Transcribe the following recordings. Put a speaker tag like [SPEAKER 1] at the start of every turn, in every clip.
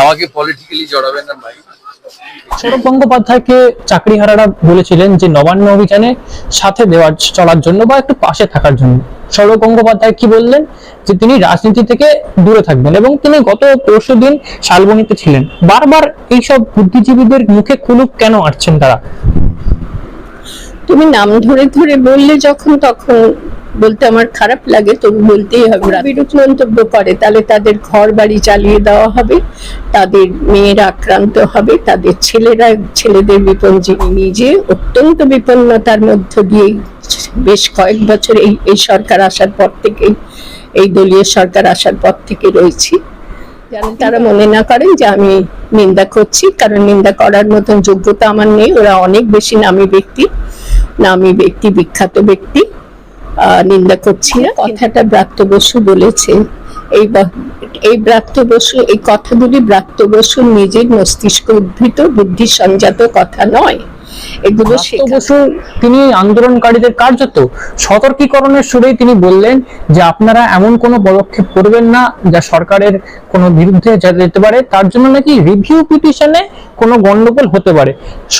[SPEAKER 1] আমাকে পলিটিক্যালি জড়াবেন না ভাই।
[SPEAKER 2] সৌরভ গঙ্গোপাধ্যায়কে চাকরিহারারা বলেছিলেন যে নবান্ন অভিযানে সাথে দেওয়ার চলার জন্য বা একটু পাশে থাকার জন্য। সৌরভ গঙ্গোপাধ্যায় কি বললেন? যে তিনি রাজনীতি থেকে দূরে থাকবেন এবং তিনি গত পরশু দিন শালবনীতে ছিলেন। বারবার এইসব বুদ্ধিজীবীদের মুখে কুলুপ কেন আটছেন তারা?
[SPEAKER 3] তুমি নাম ধরে ধরে বললে যখন তখন বলতে আমার খারাপ লাগে, তবু বলতেই হবে বিরূপ মন্তব্য করে, তাহলে তাদের ঘর বাড়ি চালিয়ে দেওয়া হবে, তাদের মেয়েরা আক্রান্ত হবে, তাদের ছেলেরা, ছেলেদের বিপন্ন নিজে অত্যন্ত বিপন্নতার মধ্য দিয়ে বেশ কয়েক বছর এই এই সরকার আসার পর থেকেই, এই দলীয় সরকার আসার পর থেকে রয়েছি। যেন তারা মনে না করেন যে আমি নিন্দা করছি, কারণ নিন্দা করার মতন যোগ্যতা আমার নেই, ওরা অনেক বেশি নামী ব্যক্তি নামী ব্যক্তি, বিখ্যাত ব্যক্তি। নিন্দা করছি না কথাটা ব্রাত্য বসু বলেছে। এই এই ব্রাত্য বসু এই কথাগুলি ব্রাত্য বসু নিজের মস্তিষ্ক উদ্ভূত বুদ্ধি সংজাত কথা নয়। এগুলো
[SPEAKER 2] বসু তিনি আন্দোলনকারীদের কার্যত সতর্কীকরণের সুরেই তিনি বললেন যে আপনারা এমন কোনো পদক্ষেপ করবেন না যা সরকারের কোনো বিরুদ্ধে যেতে পারে তার জন্য নাকি রিভিউ পিটিশনে কোনো গন্ডগোল হতে পারে।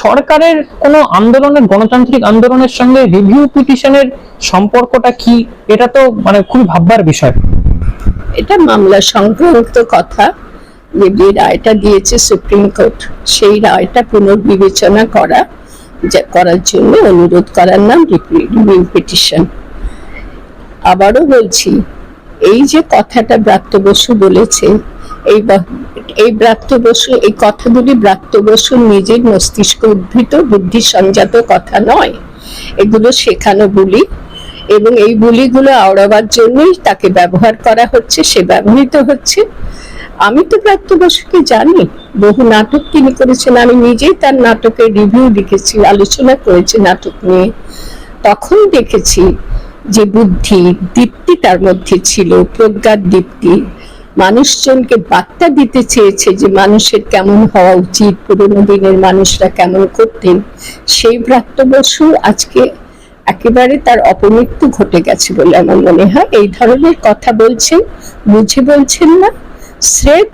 [SPEAKER 2] সরকারের কোনো আন্দোলনের গণতান্ত্রিক আন্দোলনের সঙ্গে রিভিউ পিটিশনের সম্পর্কটা কি এটা তো মানে খুবই ভাববার বিষয়।
[SPEAKER 3] এটা মামলা সংক্রান্ত কথা যে রায়টা দিয়েছে সুপ্রিম কোর্ট সেই রায়টা পুনর্বিবেচনা করা। করার জন্য অনুরোধ করার নাম রিভিউ পিটিশন আবারও বলছি, এই যে কথাটা ব্রাত্য বসু বলেছে, এই এই ব্রাত্য বসু, এই কথাগুলি ব্রাত্য বসুর নিজের মস্তিষ্ক উদ্ভূত বুদ্ধি সঞ্জাত কথা নয়। এগুলো শেখানো বুলি এবং এই বুলিগুলো আওড়াবার জন্যই তাকে ব্যবহার করা হচ্ছে, সে ব্যবহৃত হচ্ছে। আমি তো প্রাপ্ত বসুকে জানি। বহু নাটক তিনি করেছেন। আমি নিজেই তার নাটকের রিভিউ লিখেছি আলোচনা করেছি নাটক নিয়ে। তখন দেখেছি যে বুদ্ধি, দীপ্তি তার মধ্যে ছিল, প্রজ্ঞার দীপ্তি। মানুষজনকে বার্তা দিতে চেয়েছে যে মানুষের কেমন হওয়া উচিত, পুরোনো দিনের মানুষরা কেমন করতেন। সেই ব্রাত্য বসু আজকে একেবারে তার অপমৃত্যু ঘটে গেছে বলে আমার মনে হয়। এই ধরনের কথা বলছেন, বুঝে বলছেন না। স্রেফ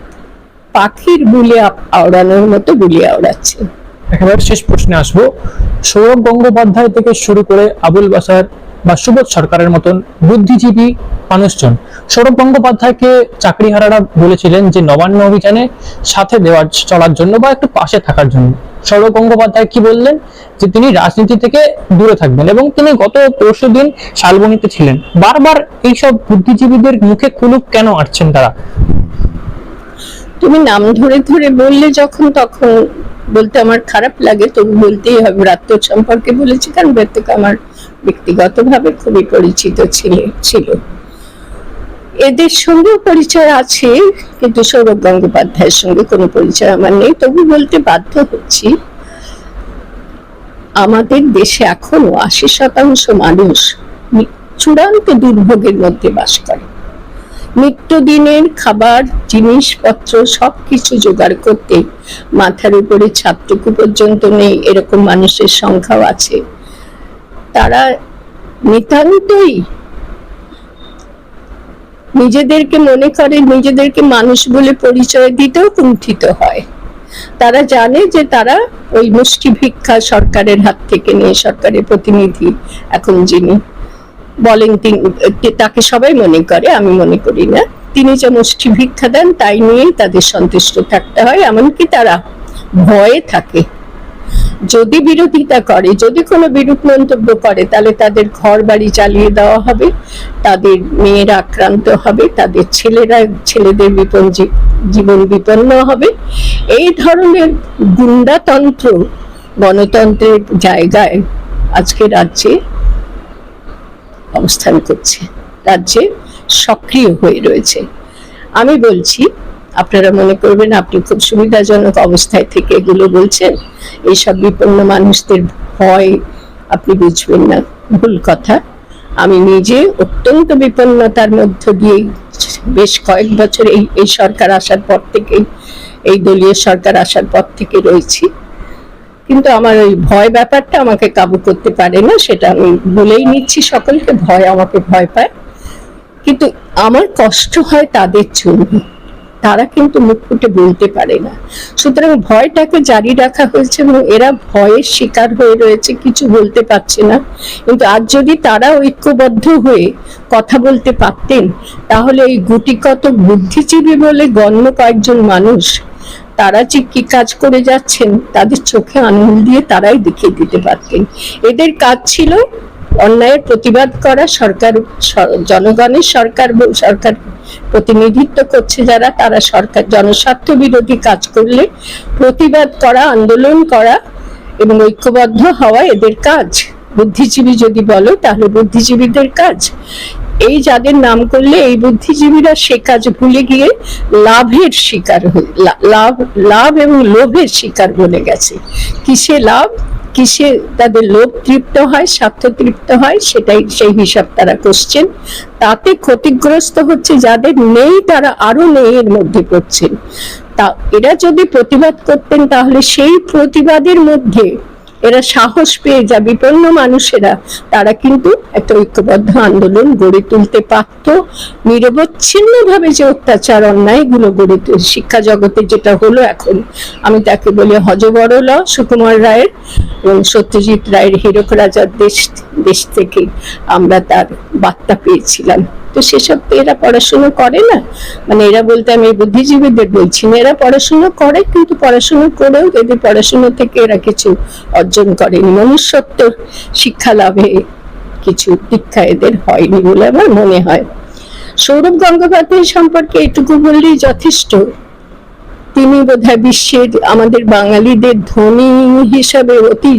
[SPEAKER 3] পাখির বুলে আওড়ানোর মতো বুলি আওড়াচ্ছে।
[SPEAKER 2] একেবারে শেষ প্রশ্নে আসব। সৌরভ গঙ্গোপাধ্যায় থেকে শুরু করে আবুল বাসার বা সুবোধ সরকারের মতন বুদ্ধিজীবী মানুষজন, সৌরভ গঙ্গোপাধ্যায়কে চাকরিহারারা বলেছিলেন যে নবান্ন অভিযানে সাথে দেওয়ার, চলার জন্য বা একটু পাশে থাকার জন্য। সৌরভ গঙ্গোপাধ্যায় কি বললেন? যে তিনি রাজনীতি থেকে দূরে থাকবেন এবং তিনি গত পরশু দিন শালবনীতে ছিলেন। বারবার এইসব বুদ্ধিজীবীদের মুখে কুলুপ কেন আটছেন তারা?
[SPEAKER 3] তুমি নাম ধরে ধরে বললে যখন তখন বলতে আমার খারাপ লাগে, তবু বলতেই হবে ব্রাত্য সম্পর্কে বলেছি, কারণ ব্রাত্যকে আমার ব্যক্তিগতভাবে খুবই পরিচিত ছিল ছিল। এদের সঙ্গেও পরিচয় আছে, কিন্তু সৌরভ গঙ্গোপাধ্যায়ের সঙ্গে কোনো পরিচয় আমার নেই, তবু বলতে বাধ্য হচ্ছি। আমাদের দেশে এখনও আশি শতাংশ মানুষ চূড়ান্ত দুর্ভোগের মধ্যে বাস করে। নিত্যদিনের খাবার, জিনিসপত্র, সবকিছু জোগাড় করতে মাথার উপরে ছাদটুকু পর্যন্ত নেই, এরকম মানুষের সংখ্যাও আছে। তারা নিতান্তই নিজেদেরকে মনে করে, নিজেদেরকে মানুষ বলে পরিচয় দিতেও কুণ্ঠিত হয়। তারা জানে যে তারা ওই মুষ্টি ভিক্ষা সরকারের হাত থেকে নিয়ে সরকারের প্রতিনিধি, এখন যিনি। বলেন তাকে সবাই মনে করে, আমি মনে করি না। তিনি যে মুষ্টি ভিক্ষা দেন, তাই নিয়েই তাদের সন্তুষ্ট থাকতে হয়, এমনকি তারা ভয়ে থাকে। যদি বিরোধিতা করে, যদি কোনো বিরূপ মন্তব্য করে, তাহলে তাদের ঘর বাড়ি চালিয়ে দেওয়া হবে, তাদের মেয়েরা আক্রান্ত হবে, তাদের ছেলেরা, ছেলেদের বিপন জীবন বিপন্ন হবে। এই ধরনের গুন্ডাতন্ত্র গণতন্ত্রের জায়গায় আজকে রাজ্যে অবস্থান করছে। রাজ্যে সক্রিয় হয়ে রয়েছে। আমি বলছি, আপনারা মনে করবেন আপনি খুব সুবিধাজনক অবস্থায় থেকে এগুলো বলছেন। এইসব বিপন্ন মানুষদের ভয় আপনি বুঝবেন না, ভুল কথা। আমি নিজে অত্যন্ত বিপন্নতার মধ্য দিয়ে বেশ কয়েক বছর এই এই সরকার আসার পর থেকেই এই দলীয় সরকার আসার পর থেকে রয়েছি। কিন্তু আমার ওই ভয় ব্যাপারটা আমাকে কাবু করতে পারে না, সেটা আমি বলেই নিচ্ছি সকলকে, ভয় আমাকে ভয় পায়। কিন্তু আমার কষ্ট হয় তাদের জন্য। তারা কিন্তু মুখ ফুটে বলতে পারে না। সুতরাং ভয়টাকে জারি রাখা হয়েছে এবং এরা ভয়ের শিকার হয়ে রয়েছে, কিছু বলতে পারছে না। কিন্তু আজ যদি তারা ঐক্যবদ্ধ হয়ে কথা বলতে পারতেন, তাহলে এই গুটিকত বুদ্ধিজীবী বলে গণ্য কয়েকজন মানুষ তারা যে কি কাজ করে যাচ্ছেন, তাদের চোখে আঙুল দিয়ে তারাই দেখিয়ে দিতে পারতেন। এদের কাজ ছিল অন্যায়ের প্রতিবাদ করা, সরকার জনগণের সরকার সরকার প্রতিনিধিত্ব করছে যারা, তারা সরকার, জনস্বার্থ বিরোধী কাজ করলে প্রতিবাদ করা, আন্দোলন করা এবং ঐক্যবদ্ধ হওয়া এদের কাজ। বুদ্ধিজীবী যদি বলো, তাহলে বুদ্ধিজীবীদের কাজ। এই যাদের নাম করলে এই বুদ্ধিজীবীরা সে কাজ ভুলে গিয়ে লাভের শিকার লাভ লাভ এবং লোভের শিকার বলে গেছে। কিসে লাভ? কিসে তাদের লোভ তৃপ্ত হয়, স্বার্থ তৃপ্ত হয়, সেটাই সেই হিসাব তারা করছেন। তাতে ক্ষতিগ্রস্ত হচ্ছে যাদের নেই, তারা আরও নেই এর মধ্যে পড়ছেন। তা এরা যদি প্রতিবাদ করতেন, তাহলে সেই প্রতিবাদের মধ্যে এরা সাহস পেয়ে যা বিপন্ন মানুষেরা। তারা কিন্তু একটা ঐক্যবদ্ধ আন্দোলন গড়ে তুলতে পারত। নিরবচ্ছিন্ন ভাবে যে অত্যাচার, অন্যায়গুলো গড়ে শিক্ষা জগতে যেটা হলো এখন, আমি তাকে বলি হজবরল সুকুমার রায়ের এবং সত্যজিৎ রায়ের হীরক রাজার দেশ দেশ থেকে আমরা তার বার্তা পেয়েছিলাম। তো সেসব তো এরা পড়াশুনো করে না? মানে এরা বলতে আমি বুদ্ধিজীবীদের বলছি না, এরা পড়াশুনো করে কিন্তু পড়াশুনো করেও এদের পড়াশুনো থেকে এরা কিছু অর্জন করেনি। মনুষ্যত্ব শিক্ষা লাভে কিছু দীক্ষা এদের হয়নি বলে আমার মনে হয়। সৌরভ গঙ্গোপাধ্যায় সম্পর্কে এটুকু বললেই যথেষ্ট। তিনি বোধহয় বিশ্বের আমাদের বাঙালিদের ধনী হিসাবে অতি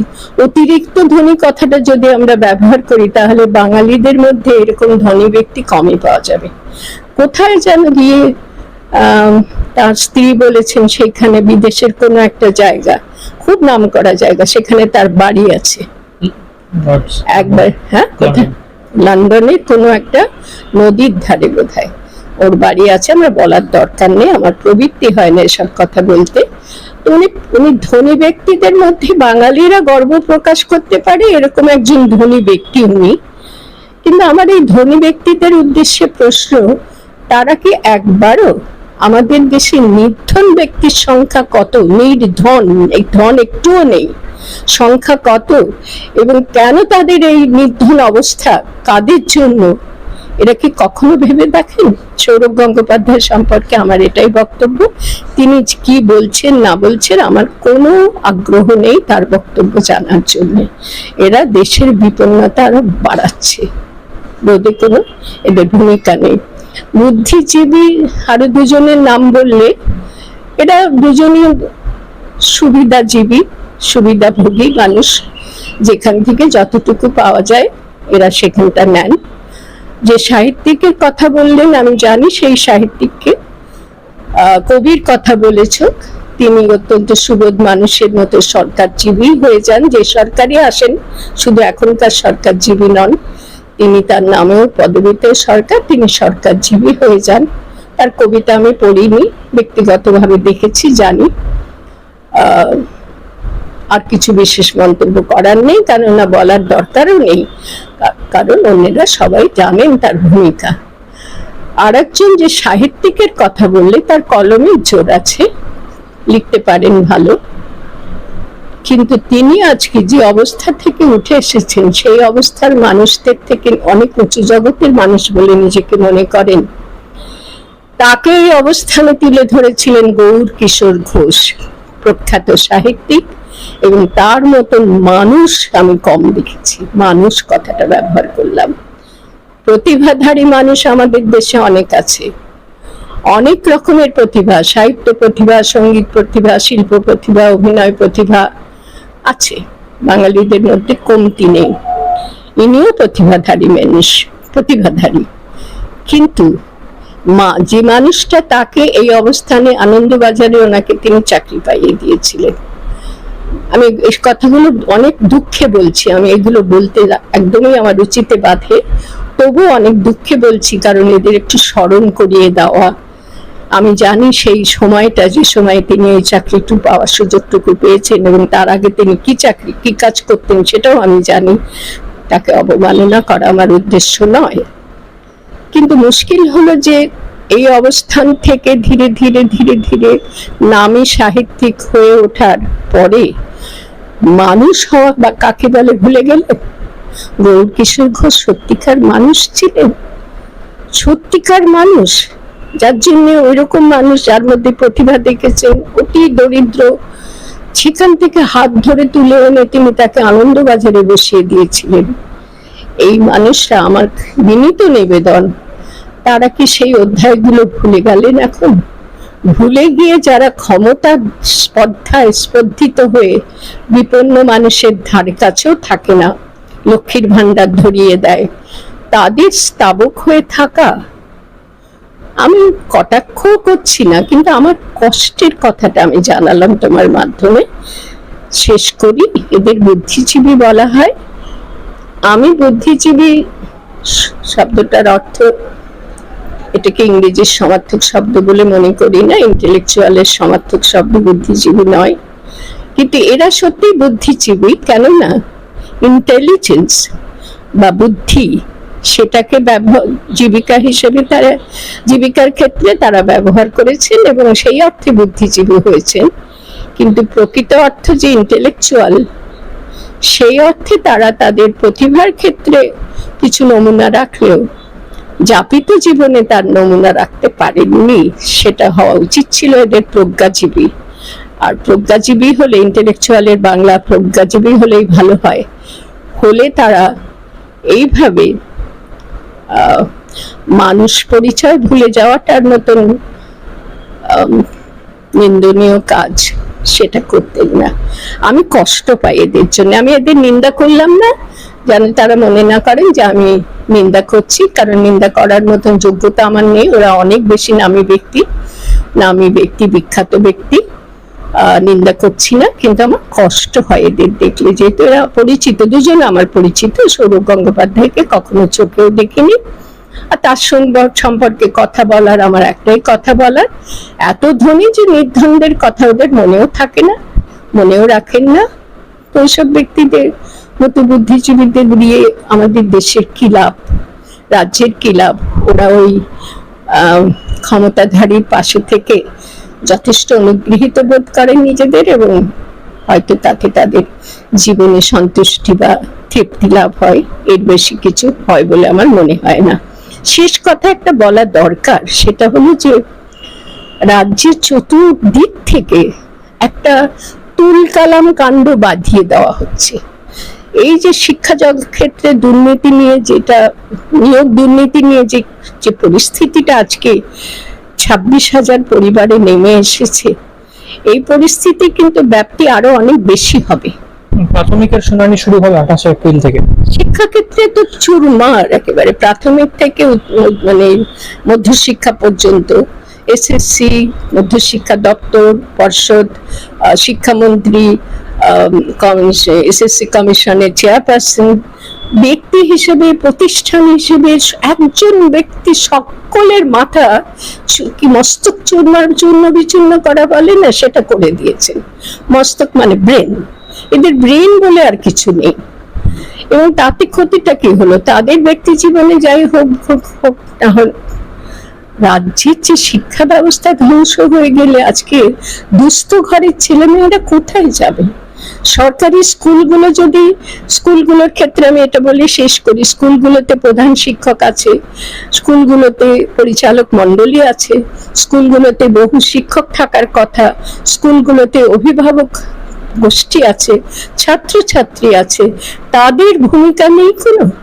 [SPEAKER 3] অতিরিক্ত ধনী কথাটা যদি আমরা ব্যবহার করি তাহলে বাঙালিদের মধ্যে এরকম ধনী ব্যক্তি কমই পাওয়া যাবে। কোথায় যেন গিয়ে তার স্ত্রী বলেছেন সেখানে বিদেশের কোনো একটা জায়গা খুব নাম করা জায়গা সেখানে তার বাড়ি আছে। একবার হ্যাঁ কোথায়? লন্ডনে কোনো একটা নদীর ধারে বোধহয়। ওর বাড়ি আছে, আমার বলার দরকার নেই, আমার প্রবৃত্তি হয় না এসব কথা বলতে। উনি উনি ধনী ব্যক্তিদের মধ্যে বাঙালিরা গর্ব প্রকাশ করতে পারে, এরকম একজন ধনী ব্যক্তি উনি। কিন্তু আমার এই ধনী ব্যক্তিদের উদ্দেশ্যে প্রশ্ন, তারা কি একবারও আমাদের দেশে নির্ধন ব্যক্তির সংখ্যা কত? নির্ধন, এই ধন একটুও নেই। সংখ্যা কত? এবং কেন তাদের এই নির্ধন অবস্থা? কাদের জন্য? এরা কি কখনো ভেবে দেখেন? সৌরভ গঙ্গোপাধ্যায় সম্পর্কে আমার এটাই বক্তব্য। তিনি কি বলছেন, না বলছেন, আমার কোনো আগ্রহ নেই তার বক্তব্য জানার জন্য। এরা দেশের বিপন্নতা আরও বাড়াচ্ছে। রোদে কোনো এদের ভূমিকা নেই। বুদ্ধিজীবী আরও দুজনের নাম বললে, এরা দুজনই সুবিধাজীবী, সুবিধাভোগী মানুষ। যেখান থেকে যতটুকু পাওয়া যায়, এরা সেখানটা নেন। যে সাহিত্যিকের কথা বললেন আমি জানি সেই সাহিত্যিককে। কবির কথা বলেছ তিনি অত্যন্ত সুবোধ মানুষের মতো সরকারজীবী হয়ে যান। যে সরকারই আসেন শুধু এখনকার সরকারজীবী নন তিনি তার নামেও পদবিতে সরকার তিনি সরকারজীবী হয়ে যান। তার কবিতা আমি পড়িনি ব্যক্তিগতভাবে দেখেছি জানি। আহ, আর কিছু বিশেষ মন্তব্য করার নেই কেননা বলার দরকারও নেই। কারণ অন্যেরা সবাই জানেন তার ভূমিকা। আর একজন যে সাহিত্যিকের কথা বললে, তার কলমের জোর আছে। লিখতে পারেন ভালো। কিন্তু তিনি আজকে যে অবস্থা থেকে উঠে এসেছেন, সেই অবস্থার মানুষদের থেকে অনেক উঁচু জগতের মানুষ বলে নিজেকে মনে করেন। তাকে এই অবস্থানে তুলে ধরেছিলেন গৌর কিশোর ঘোষ, প্রখ্যাত সাহিত্যিক। এবং তার মতন মানুষ আমি কম দেখেছি। মানুষ কথাটা ব্যবহার করলাম। প্রতিভাধারী মানুষ আমাদের দেশে অনেক আছে। অনেক রকমের প্রতিভা, সাহিত্য প্রতিভা, সংগীত প্রতিভা, শিল্প প্রতিভা, অভিনয় প্রতিভা আছে। বাঙালিদের মধ্যে কমতি নেই। ইনিও প্রতিভাধারী মানুষ, প্রতিভাধারী। কিন্তু মা, যে মানুষটা তাকে এই অবস্থানে আনন্দবাজারে ওনাকে তিনি চাকরি পাইয়ে দিয়েছিলেন। আমি এই কথাগুলো অনেক দুঃখে বলছি, আমি এগুলো বলতে একদমই আমার রুচিতে বাধে। তবুও অনেক দুঃখে বলছি, কারণ এদের একটু স্মরণ করিয়ে দেওয়া। আমি জানি সেই সময়টা, যে সময় তিনি এই চাকরিটুকু পাওয়ার সুযোগটুকু পেয়েছেন এবং তার আগে তিনি কি চাকরি, কি কাজ করতেন সেটাও আমি জানি। তাকে অবমাননা করা আমার উদ্দেশ্য নয়। কিন্তু মুশকিল হলো যে এই অবস্থান থেকে ধীরে ধীরে ধীরে ধীরে নামী সাহিত্যিক হয়ে ওঠার পরে মানুষ হওয়া বা কাকে বলে ভুলে গেলে? গৌর কিশোর ঘোষ সত্যিকার মানুষ ছিলেন? সত্যিকার মানুষ? যার জন্য ওই রকম মানুষ যার মধ্যে প্রতিভা দেখেছেন, অতি দরিদ্র, সেখান থেকে হাত ধরে তুলে এনে তিনি তাকে আনন্দবাজারে বসিয়ে দিয়েছিলেন। এই মানুষরা আমার বিনীত নিবেদন। তারা কি সেই অধ্যায়গুলো ভুলে গেলেন এখন? ভুলে গিয়ে যারা ক্ষমতা স্পর্ধায় স্পর্ধিত হয়ে বিপন্ন মানুষের ধারে কাছেও থাকে না, লক্ষ্মীর ভান্ডার ধরিয়ে দেয়, তাদের স্তাবক হয়ে থাকা। আমি কটাক্ষ করছি না, কিন্তু আমার কষ্টের কথাটা আমি জানালাম তোমার মাধ্যমে। শেষ করি, এদের বুদ্ধিজীবী বলা হয়। আমি বুদ্ধিজীবী, শব্দটার অর্থ এটাকে ইংরেজির সমার্থক শব্দ বলে মনে করি না ইন্টেলেকচুয়ালের সমার্থক শব্দ বুদ্ধিজীবী নয়। কিন্তু এরা সত্যি বুদ্ধিজীবী কেননা ইন্টেলিজেন্স বা বুদ্ধি, সেটাকে ব্যবহার, জীবিকা হিসেবে তারা, জীবিকার ক্ষেত্রে তারা ব্যবহার করেছেন এবং সেই অর্থে বুদ্ধিজীবী হয়েছেন। কিন্তু প্রকৃত অর্থ যে ইন্টেলেকচুয়াল সেই অর্থে তারা তাদের প্রতিভার ক্ষেত্রে কিছু নমুনা রাখলেও যাপিত জীবনে তার নমুনা রাখতে পারেননি, সেটা হওয়া উচিত ছিল এদের প্রজ্ঞাজীবী। আর প্রজ্ঞাজীবী হলে ইন্টেলেকচুয়ালের বাংলা প্রজ্ঞাজীবী হলেই ভালো হয়। হলে তারা এইভাবে মানুষ পরিচয় ভুলে যাওয়াটার মতন নিন্দনীয় কাজ সেটা করতেন না। আমি কষ্ট পাই এদের জন্য। আমি এদের নিন্দা করলাম না, যেন তারা মনে না করেন যে আমি নিন্দা করছি, কারণ নিন্দা করার মতন যোগ্যতা আমার নেই। ওরা অনেক বেশি নামী ব্যক্তি নামী ব্যক্তি, বিখ্যাত ব্যক্তি। নিন্দা করছি না, কিন্তু আমার কষ্ট হয় এদের দেখলে। যেহেতু এরা পরিচিত, দুজন আমার পরিচিত, সৌরভ গঙ্গোপাধ্যায়কে কখনো চোখেও দেখিনি। আর তার সঙ্গে সম্পর্কে কথা বলার, আমার একটাই কথা বলার, এত ধনী যে নির্ধনদের কথা ওদের মনেও থাকে না, মনেও রাখেন না। ওইসব ব্যক্তিদের মতো বুদ্ধিজীবীদের দিয়ে আমাদের দেশের কি লাভ? রাজ্যের কি লাভ? ওরা ওই ক্ষমতাধারীর পাশে থেকে যথেষ্ট অনুগৃহীত বোধ করেন নিজেদের এবং হয়তো তাতে তাদের জীবনে সন্তুষ্টি বা তৃপ্তি লাভ হয়। এর বেশি কিছু হয় বলে আমার মনে হয় না। শেষ কথা একটা বলা দরকার, সেটা হলো যে রাজ্যের চতুর্দিক থেকে একটা তুলকালাম কাণ্ড বাঁধিয়ে দেওয়া হচ্ছে। এই যে শিক্ষা ক্ষেত্রে দুর্নীতি নিয়ে যেটা নিয়োগ দুর্নীতি নিয়ে যে যে পরিস্থিতিটা আজকে ছাব্বিশ হাজার পরিবারে নেমে এসেছে এই পরিস্থিতি কিন্তু ব্যাপ্তি আরও অনেক বেশি হবে।
[SPEAKER 2] প্রাথমিকের শুনানি শুরু হবে আঠাশে এপ্রিল থেকে।
[SPEAKER 3] শিক্ষাক্ষেত্রে তো চুরমার একেবারে প্রাথমিক থেকে মানে মধ্যশিক্ষা পর্যন্ত এসএসসি, মধ্যশিক্ষা দপ্তর, পর্ষদ শিক্ষামন্ত্রী এসএসসি কমিশনের চেয়ারপারসন, ব্যক্তি হিসেবে, প্রতিষ্ঠান হিসেবে, একজন ব্যক্তি সকলের মাথা কি মস্তক চূর্মার চূর্ণ বিচূর্ণ করা বলে না, সেটা করে দিয়েছেন। মস্তক মানে ব্রেন। এদের ব্রেন বলে আর কিছু নেই। এবং তাতে ক্ষতিটা কি হলো? তাদের ব্যক্তি জীবনে যাই হোক হোক হোক রাজ্যের যে শিক্ষা ব্যবস্থা ধ্বংস হয়ে গেলে আজকে দুস্থ ঘরের ছেলেমেয়েরা কোথায় যাবে? সরকারি স্কুলগুলো যদি, স্কুলগুলোর ক্ষেত্রে আমি এটা বলি, শেষ করি। স্কুলগুলোতে প্রধান শিক্ষক আছে, স্কুলগুলোতে পরিচালক মণ্ডলী আছে, স্কুলগুলোতে বহু শিক্ষক থাকার কথা, স্কুলগুলোতে অভিভাবক গোষ্ঠী আছে, ছাত্রছাত্রী আছে, তাদের ভূমিকা নেই কোনো?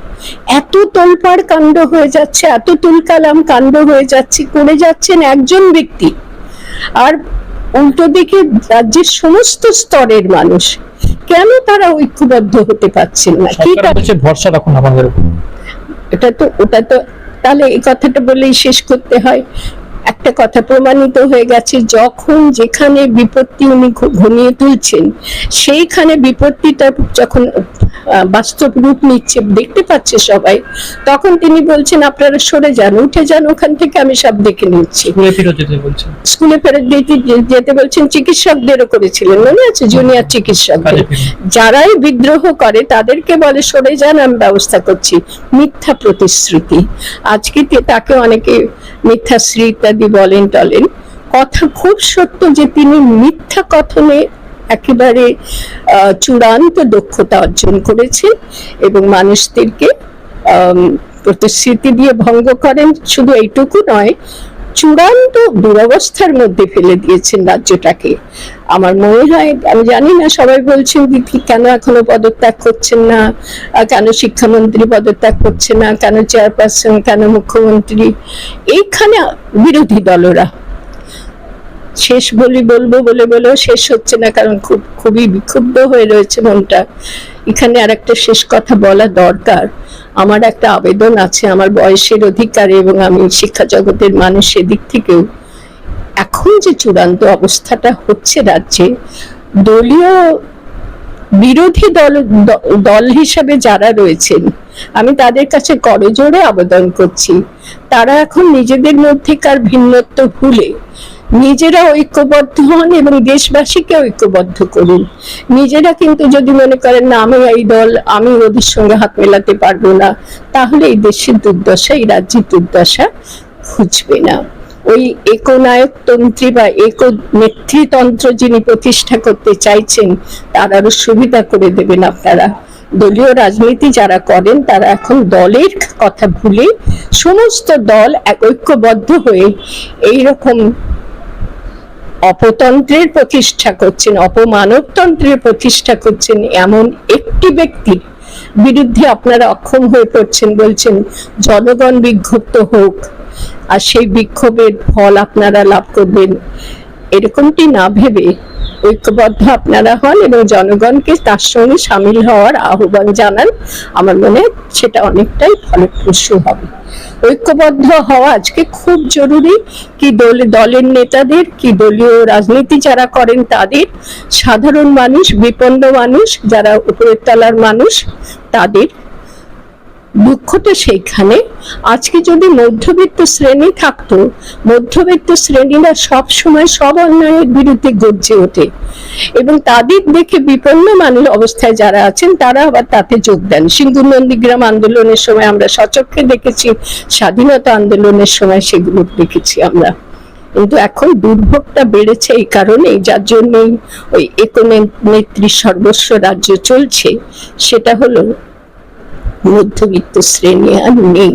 [SPEAKER 3] এত তোলপাড় কাণ্ড হয়ে যাচ্ছে এত তুলকালাম কাণ্ড হয়ে যাচ্ছে করে যাচ্ছেন একজন ব্যক্তি। আর উল্টো দিকে রাজ্যের সমস্ত স্তরের মানুষ কেন তারা ঐক্যবদ্ধ হতে পারছেন না? কি
[SPEAKER 2] ভরসা রাখুন আমাদের
[SPEAKER 3] এটা তো ওটা তো তাহলে এই কথাটা বলেই শেষ করতে হয়। একটা কথা প্রমাণিত হয়ে গেছে যখন যেখানে বিপত্তি উনি ঘনিয়ে তুলছেন সেইখানে বিপত্তিটা যখন বাস্তব রূপ নিচ্ছে দেখতে পাচ্ছে সবাই তখন তিনি বলছেন আপনারা সরে যান উঠে যান ওখান থেকে আমি সব দেখে নিচ্ছি।
[SPEAKER 2] স্কুলে ফেরত যেতে বলছেন?
[SPEAKER 3] যেতে বলছেন চিকিৎসকদেরও করেছিলেন। মনে আছে জুনিয়র চিকিৎসকদের। যারাই বিদ্রোহ করে তাদেরকে বলে সরে যান আমি ব্যবস্থা করছি। মিথ্যা প্রতিশ্রুতি। আজকে তাকে অনেকে মিথ্যাশ্রী ইত্যাদি বলেন টলেন, কথা খুব সত্য যে তিনি মিথ্যা কথনে একেবারে চূড়ান্ত দক্ষতা অর্জন করেছেন এবং মানুষদেরকে প্রতিশ্রুতি দিয়ে ভঙ্গ করেন। শুধু এইটুকু নয় চূড়ান্ত দুরবস্থার মধ্যে ফেলে দিয়েছেন রাজ্যটাকে। আমার মনে হয়, আমি জানি না, সবাই বলছেন দিদি কেন এখনও পদত্যাগ করছেন না কেন শিক্ষামন্ত্রী পদত্যাগ করছে না, কেন চেয়ারপারসন, কেন মুখ্যমন্ত্রী, এইখানে বিরোধী দলরা শেষ বলি বলব বলে বলেও শেষ হচ্ছে না, কারণ খুব, খুবই বিক্ষুব্ধ হয়ে রয়েছে মনটা। এখানে আর একটা শেষ কথা বলা দরকার। আমার একটা আবেদন আছে, আমার বয়সের অধিকারে এবং আমি শিক্ষা জগতের মানুষ সেদিক থেকেও। এখন যে চূড়ান্ত অবস্থাটা হচ্ছে রাজ্যে, দলীয় বিরোধী দল দল হিসাবে যারা রয়েছেন, আমি তাদের কাছে করজোড়ে আবেদন করছি। তারা এখন নিজেদের মধ্যেকার ভিন্নত্ব ভুলে নিজেরা ঐক্যবদ্ধ হন এবং দেশবাসীকে ঐক্যবদ্ধ করুন। নিজেরা কিন্তু যদি মনে করেন, না, আমি এই দল, আমি ওদের সঙ্গে হাত মেলাতে পারব না, তাহলে এই দেশের দুর্দশা, এই রাজ্যের দুর্দশা খুঁজবে না। ওই একনায়কতন্ত্রী বা এক নেতৃতন্ত্র যিনি প্রতিষ্ঠা করতে চাইছেন, তার আরও সুবিধা করে দেবেন আপনারা। দলীয় রাজনীতি যারা করেন, তারা এখন দলের কথা ভুলে সমস্ত দল ঐক্যবদ্ধ হয়ে এইরকম অপতন্ত্রের প্রতিষ্ঠা করছেন, অপমানবতন্ত্রের প্রতিষ্ঠা করছেন এমন একটি ব্যক্তি বিরুদ্ধে আপনারা অক্ষম হয়ে পড়ছেন বলছেন, জনগণ বিক্ষুব্ধ হোক। আর সেই বিক্ষোভের ফল আপনারা লাভ করবেন। এরকমটি না ভেবে ঐক্যবদ্ধ আপনারা হন এবং জনগণকে তার সঙ্গে সামিল হওয়ার আহ্বান জানান। আমার মনে সেটা অনেকটাই ফলপ্রসূ হবে। ঐক্যবদ্ধ হওয়া আজকে খুব জরুরি। কি দলে, দলের নেতাদের, কি দলীয় রাজনীতি যারা করেন তাদের, সাধারণ মানুষ, বিপন্ন মানুষ, যারা উপরের তলার মানুষ, তাদের দুঃখটা সেইখানে। আজকে যদি মধ্যবিত্ত শ্রেণি থাকতো, মধ্যবিত্ত শ্রেণীরা সব সময় সব অন্যায়ের বিরুদ্ধে গর্জে ওঠে। এবং তাদের দেখে বিপন্ন মানুষ অবস্থায় যারা আছেন, তারা আবার তাতে যোগ দেন। সিঙ্গুর নন্দীগ্রাম আন্দোলনের সময় আমরা সচক্ষে দেখেছি, স্বাধীনতা আন্দোলনের সময় সেগুলো দেখেছি আমরা। কিন্তু এখন দুর্ভোগটা বেড়েছে এই কারণেই, যার জন্যই ওই একনেত্রী সর্বস্ব রাজ্য চলছে। সেটা হলো মধ্যবিত্ত শ্রেণি আর নেই।